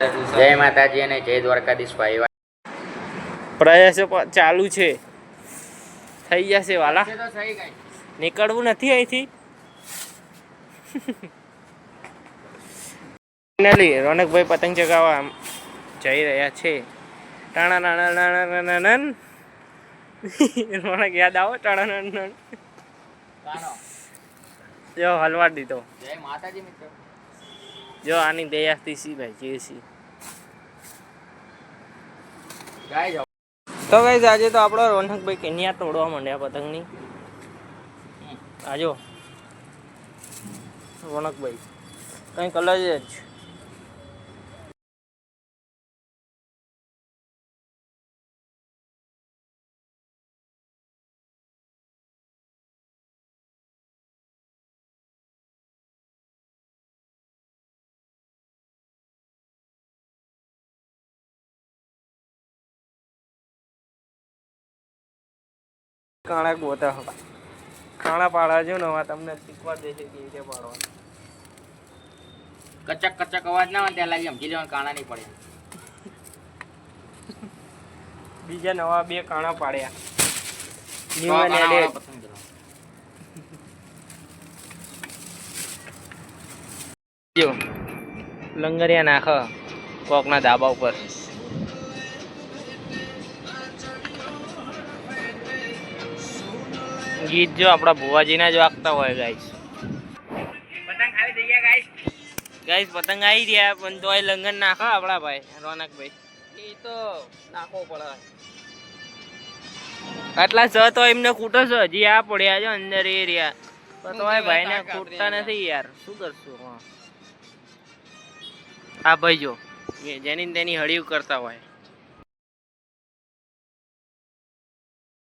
જય માતાજી અને જય દ્વારકાધીશ ભાઈ પ્રયાસો ચાલુ છે. થઈ જશે વાલા. નીકળવું નથી અહીંથી. ફાઇનલી રોનકભાઈ પતંગ ચગાવવા જઈ રહ્યા છે. ટાણા નાણા નાણા નાણા નન રોનક યાદ આવો? ટાણા નાણા જો હલવાડ દીધો. જય માતાજી મિત્રો. જો આની દયાથી સી ભાઈ જે સી તો ગાઈઝ આજે તો આપણો રોનકભાઈ કન્યા તોડવા માંડ્યા પતંગની. આજો રોનકભાઈ. કંઈ કલર જ. કાણા ગોતા હો. કાણા પાડા જો નવા તમને શીખવા દેશે કે રીતે પાડવા કચક કચક અવાજ ના હોય ત્યાં લાગી સમજી લેવાનું કાણા નહીં પડે. બીજા નવા બે કાણા પાડ્યા. ન્યુ એન્ડ એડેડ જો લંગરિયા નાખ કોકના ધાબા ઉપર. ગીત જો આપણા ભુવાજીને જ વાગતા હોય ગાઈસ પતંગ થઈ ગયા ગાઈસ ગાઈસ પતંગ આવી રહ્યા પણ તોય લંગન નાખો આપણા ભાઈ રોનકભાઈ. એ તો નાખવો પડે. આટલા છ તો એમને કૂટો છો હજી આ પડ્યા છો અંદર એ રહ્યા પણ તોય ભાઈને કૂટતા નથી યાર શું કરશું હા. આ ભાઈ જો જેની તેની હળીવ કરતા હોય.